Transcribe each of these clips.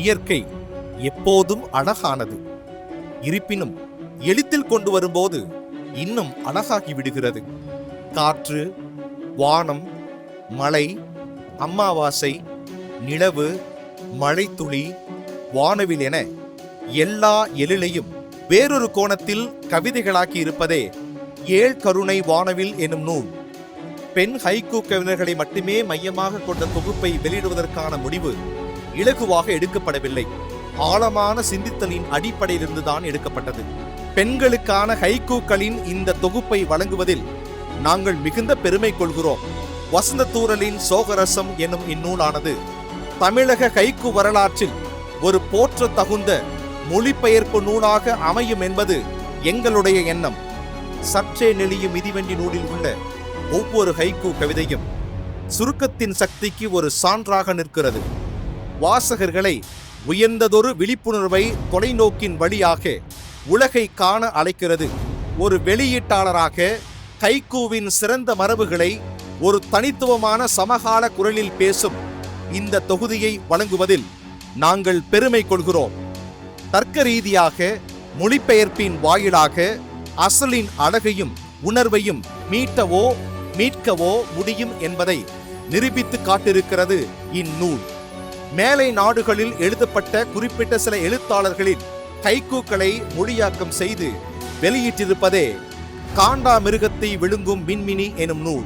இயற்கை எப்போதும் அழகானது. இருப்பினும் எழுத்தில் கொண்டு வரும்போது இன்னும் அழகாகி விடுகிறது. காற்று வானம் மழை அம்மாவாசை நிலவு மழைத்துளி வானவில் என எல்லா எழிலையும் வேறொரு கோணத்தில் கவிதைகளாக்கி இருப்பதே ஏழ் கருணை வானவில் எனும் நூல். பெண் ஹைக்கூ கவிஞர்களை மட்டுமே மையமாக கொண்ட தொகுப்பை வெளியிடுவதற்கான முடிவு இலகுவாக எடுக்கப்படவில்லை. ஆழமான சிந்தித்தலின் அடிப்படையிலிருந்துதான் எடுக்கப்பட்டது. பெண்களுக்கான ஹைகூக்களின் இந்த தொகுப்பை வழங்குவதில் நாங்கள் மிகுந்த பெருமை கொள்கிறோம். வசந்தத்தூரலின் சோகரசம் என்னும் இந்நூலானது தமிழக ஹைக்கு வரலாற்றில் ஒரு போற்ற தகுந்த மொழிபெயர்ப்பு நூலாக அமையும் என்பது எங்களுடைய எண்ணம். சற்றே நெளியும் மிதிவண்டி நூலில் உள்ள ஒவ்வொரு ஹைக்கு கவிதையும் சுருக்கத்தின் சக்திக்கு ஒரு சான்றாக நிற்கிறது. வாசகர்களை உயர்ந்ததொரு விழிப்புணர்வை தொலைநோக்கின் வழியாக உலகை காண அழைக்கிறது. ஒரு வெளியீட்டாளராக கைக்கூவின் சிறந்த மரபுகளை ஒரு தனித்துவமான சமகால குரலில் பேசும் இந்த தொகுதியை வழங்குவதில் நாங்கள் பெருமை கொள்கிறோம். தர்க்க ரீதியாக மொழிபெயர்ப்பின் வாயிலாக அசலின் அழகையும் உணர்வையும் மீட்டவோ மீட்கவோ முடியும் என்பதை நிரூபித்து காட்டிருக்கிறது இந்நூல். மேலை நாடுகளில் எழுதப்பட்ட குறிப்பிட்ட சில எழுத்தாளர்களின் கைக்கூக்களை மொழியாக்கம் செய்து வெளியிட்டிருப்பதே காண்டா மிருகத்தை விழுங்கும் மின்மினி எனும் நூல்.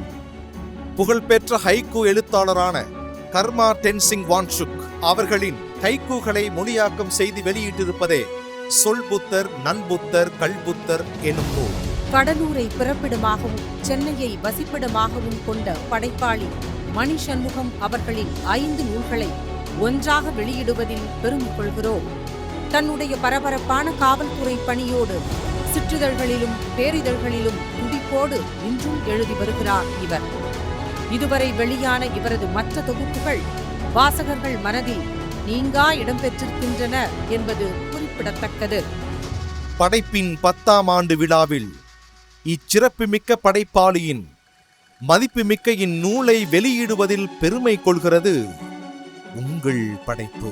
புகழ்பெற்ற ஹைக்கூ எழுத்தாளரான கர்மா டென்சிங் வான்சுக் அவர்களின் ஹைக்கூகளை மொழியாக்கம் செய்து வெளியிட்டிருப்பதே சொல்புத்தர் நன்புத்தர் கல்புத்தர் எனும் நூல். கடலூரை பிறப்பிடமாகவும் சென்னையை வசிப்பிடமாகவும் கொண்ட படைப்பாளி மணி சண்முகம் அவர்களின் ஐந்து நூல்களை ஒன்றாக வெளியிடுவதில் பெருமை கொள்கிறோம் தன்னுடைய பரபரப்பான காவல்துறை பணியோடு சிற்றிதழ்களிலும் பேரிதழ்களிலும் துடிப்போடு இன்றும் எழுதி வருகிறார் இவர். இதுவரை வெளியான இவரது மற்ற தொகுப்புகள் வாசகர்கள் மனதில் நீங்கா இடம்பெற்றிருக்கின்றன என்பது குறிப்பிடத்தக்கது. படைப்பின் பத்தாம் ஆண்டு விழாவில் இச்சிறப்புமிக்க படைப்பாளியின் மதிப்புமிக்க இந்நூலை வெளியிடுவதில் பெருமை கொள்கிறது உங்கள் படைப்பு.